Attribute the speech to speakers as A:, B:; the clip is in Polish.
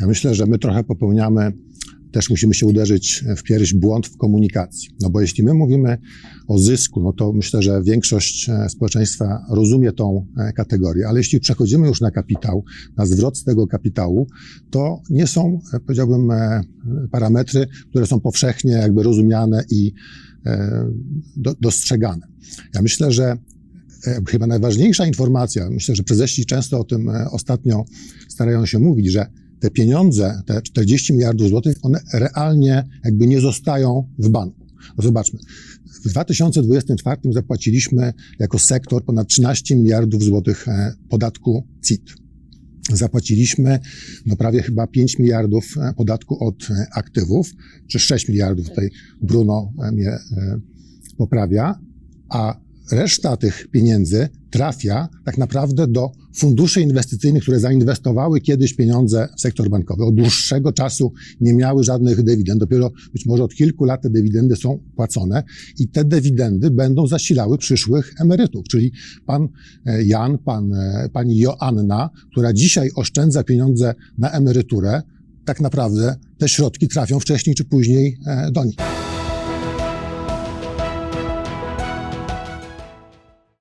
A: Ja myślę, że my trochę popełniamy, też musimy się uderzyć w pierś błąd w komunikacji. No bo jeśli my mówimy o zysku, no to myślę, że większość e, społeczeństwa rozumie tą e, kategorię, ale jeśli przechodzimy już na kapitał, na zwrot z tego kapitału, to nie są, e, powiedziałbym, parametry, które są powszechnie jakby rozumiane i do, dostrzegane. Ja myślę, że chyba najważniejsza informacja, myślę, że prezesi często o tym ostatnio starają się mówić, że te pieniądze, te 40 miliardów złotych, one realnie jakby nie zostają w banku. No zobaczmy, w 2024 zapłaciliśmy jako sektor ponad 13 miliardów złotych e, podatku CIT. Zapłaciliśmy no prawie chyba 5 miliardów e, podatku od e, aktywów, czy 6 miliardów, tutaj Bruno mnie poprawia, a reszta tych pieniędzy trafia tak naprawdę do funduszy inwestycyjnych, które zainwestowały kiedyś pieniądze w sektor bankowy. Od dłuższego czasu nie miały żadnych dywidend. Dopiero być może od kilku lat te dywidendy są płacone i te dywidendy będą zasilały przyszłych emerytów. Czyli pan e, Jan, pan, e, pani Joanna, która dzisiaj oszczędza pieniądze na emeryturę, tak naprawdę te środki trafią wcześniej czy później e, do nich.